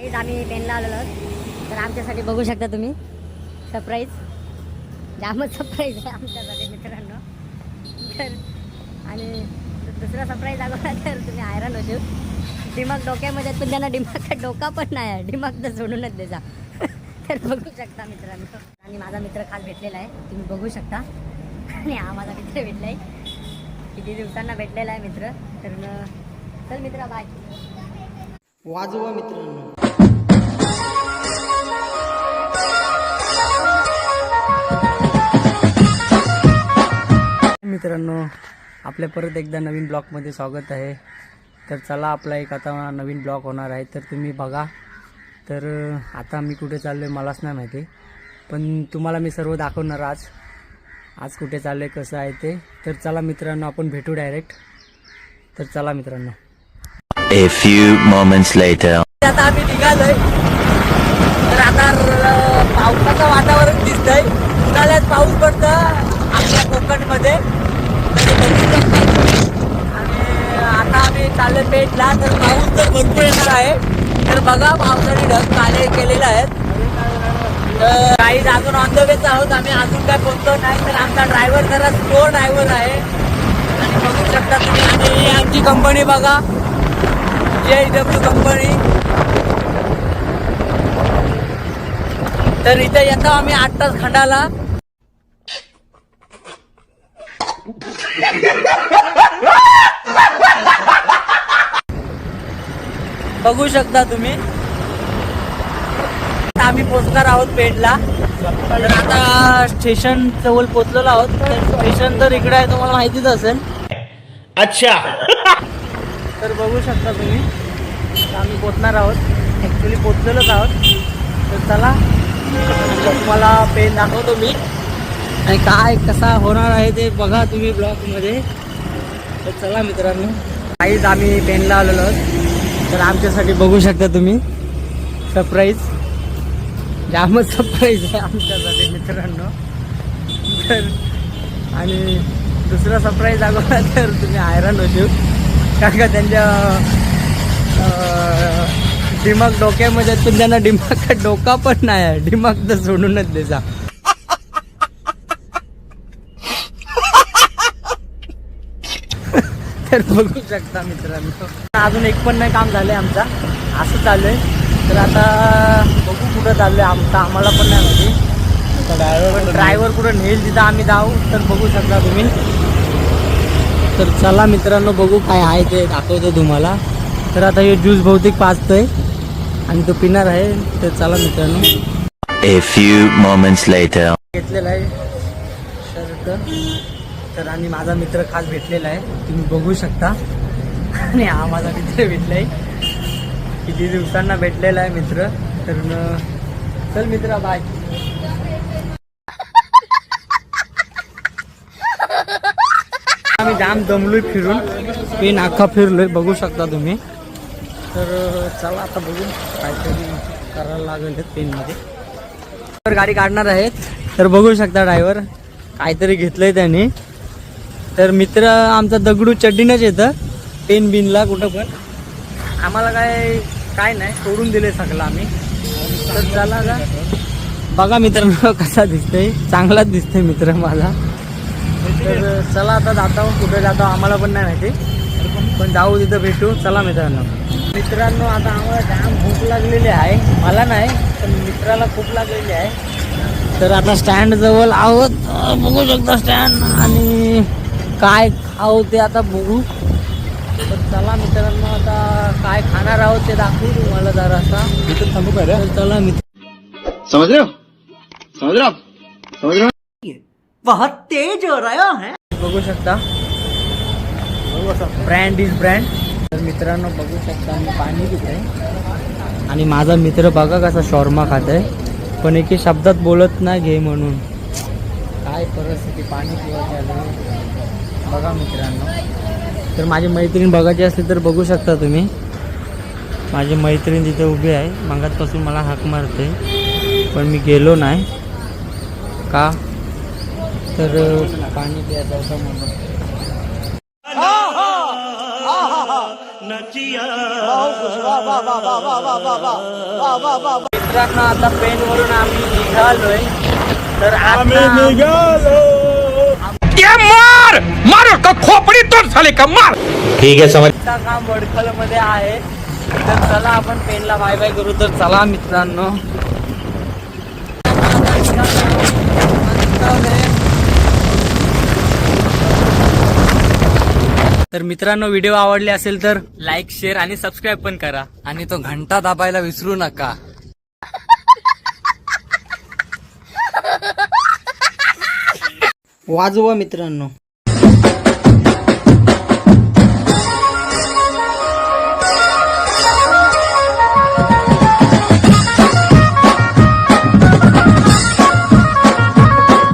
Guys, आम्ही पेनला आलेलो आहोत. तर आमच्यासाठी बघू शकता तुम्ही. सरप्राईज जामच सरप्राईज आहे आमच्यासाठी मित्रांनो. तर आणि दुसरा सरप्राईज आला तर तुम्ही हैराण होतो दिमाग डोक्यामध्ये पण त्यांना डिमागचा डोका पण नाही आहे. दिमाग तर सोडूनच द्यायचा तर बघू शकता मित्रांनो. आणि माझा मित्र खास भेटलेला आहे. तुम्ही बघू शकता. आणि हा माझा मित्र भेटला आहे किती दिवसांना भेटलेला आहे मित्र. तर चल मित्रा बाय वाजवा मित्रांनो. मित्रांनो आपल्या परत एकदा नवीन ब्लॉगमध्ये स्वागत आहे. तर चला आपला एक आता नवीन ब्लॉग होणार आहे. तर तुम्ही बघा. तर आता मी कुठे चाललो आहे मलाच नाही माहिती. पण तुम्हाला मी सर्व दाखवणार आज. आज कुठे चाललो आहे कसं आहे ते. तर चला मित्रांनो आपण भेटू डायरेक्ट तर चला मित्रांनो. A few moments later. आता आम्ही निघालोय. तर आता पावसाचं वातावरण दिसतंय. उन्हाळ्यात पाऊस पडतं आपल्या कोकणमध्ये. आणि आता आम्ही चालले पेटला तर पाऊस तर भरपूर येणार आहे. तर बघा पावसाने ढग काले केलेले आहेत. तर काही अजून ऑन द वेच आहोत. आम्ही अजून काय बोलतो नाही तर आमचा ड्रायव्हर जरा स्लो ड्रायव्हर आहे. आणि बघू शकता तुम्ही आणि ही आमची कंपनी बघा. जे डब्ल्यू कंपनी तर इथे येतो आम्ही आठ तास खंडाला. बघू शकता तुम्ही. आम्ही पोचणार आहोत पेडला तर आता स्टेशन जवळ पोचलेलो आहोत. स्टेशन तर इकडे आहे तुम्हाला माहितीच असेल. अच्छा. तर बघू शकता तुम्ही. आम्ही पोचणार आहोत. ॲक्च्युली पोचलेलोच आहोत. तर चला तुम्हाला पेन दाखवतो मी. आणि काय कसा होणार आहे ते बघा तुम्ही ब्लॉगमध्ये. तर चला मित्रांनो. काहीच आम्ही पेनला आलेलो आहोत. तर आमच्यासाठी बघू शकता तुम्ही. सरप्राईज जामच सरप्राईज आहे आमच्यासाठी मित्रांनो. तर आणि दुसरा सरप्राईज दाखवला तर तुम्ही हैराण होशील. कारण का त्यांच्या डिमाग डोक्यामध्ये आहेत, पण त्यांना डोका पण नाही आहे. डिमाग तर सोडूनच द्यायचा तर बघू शकता मित्रांनो. अजून एक पण नाही काम झालंय आमचा. असं चाललंय. तर आता बघू कुठं चाललंय आमचं. आम्हाला पण नाही माहिती. पण ड्रायव्हर कुठं नेईल तिथं आम्ही जाऊ. तर बघू शकता तुम्ही. तर चला मित्रांनो बघू काय आहे ते दाखवतो तुम्हाला. तर आता हे ज्यूस बहुतेक पाचतोय आणि तो पिणार आहे. तर चला मित्रांनो. घेतलेला आहे. शर्ट. तर आणि माझा मित्र खास भेटलेला आहे. तुम्ही बघू शकता. आणि हा माझा मित्र भेटलाय. किती दिवसांना भेटलेला आहे मित्र. तर चल मित्र बाय आम्ही जाम दमलोय फिरून. पेन अख्खा फिरलोय बघू शकता तुम्ही. तर चला आता बघू काहीतरी करायला लागेल पेनमध्ये. तर गाडी काढणार आहेत. तर बघू शकता ड्रायव्हर काहीतरी घेतलंय त्यांनी. तर मित्र आमचा दगडू चड्डीनच येतं. पेन बिनला कुठं पण. आम्हाला काय काय नाही सोडून दिले सगळं आम्ही. तर चला का बघा मित्रांनो कसा दिसतंय. चांगलाच दिसतंय मित्र माझा. तर चला आता जातो कुठे जातो आम्हाला पण नाही माहिती. पण जाऊ तिथं भेटू. चला मित्रांनो. मित्रांनो आता आम्हाला जाम भूक लागलेली आहे. मला नाही पण मित्राला खूप लागलेली आहे. तर आता स्टँड जवळ आहोत. बघू शकता स्टँड आणि काय खाऊ ते आता बघू. तर चला मित्रांनो आता काय खाणार आहोत ते दाखवू तुम्हाला जरासा. इथं थांबू तर चला मित्र समझ रहे हो समझ रहे हो आप? समझ रहे हो। बघू शकता. ब्रँड इज ब्रँड तर मित्रांनो बघू शकता मी पाणी पित आहे आणि माझा मित्र बघा कसा शॉर्मा खात आहे पण एके शब्दात बोलत नाही घे म्हणून. काय परिस्थिती? पाणी पिवायची बघा मित्रांनो. तर माझी मैत्रीण बघायची असली तर बघू शकता तुम्ही. माझी मैत्रीण तिथे उभी आहे मगातपासून मला हाक मारते. पण मी गेलो नाही. का? तर पाणी प्यायचं असं म्हणून मित्रांनो आता पेन वरून आम्ही निघालोय. तर आम्ही ठीक है समझ काम वडखलमध्ये आहे. तर चला आपण पेनला बाय बाय करू. तर चला मित्रांनो. तर मित्रांनो व्हिडिओ आवडले असेल तर लाईक शेअर आणि सबस्क्राईब पण करा. आणि तो घंटा दाबायला विसरू नका. वाजवा मित्रांनो.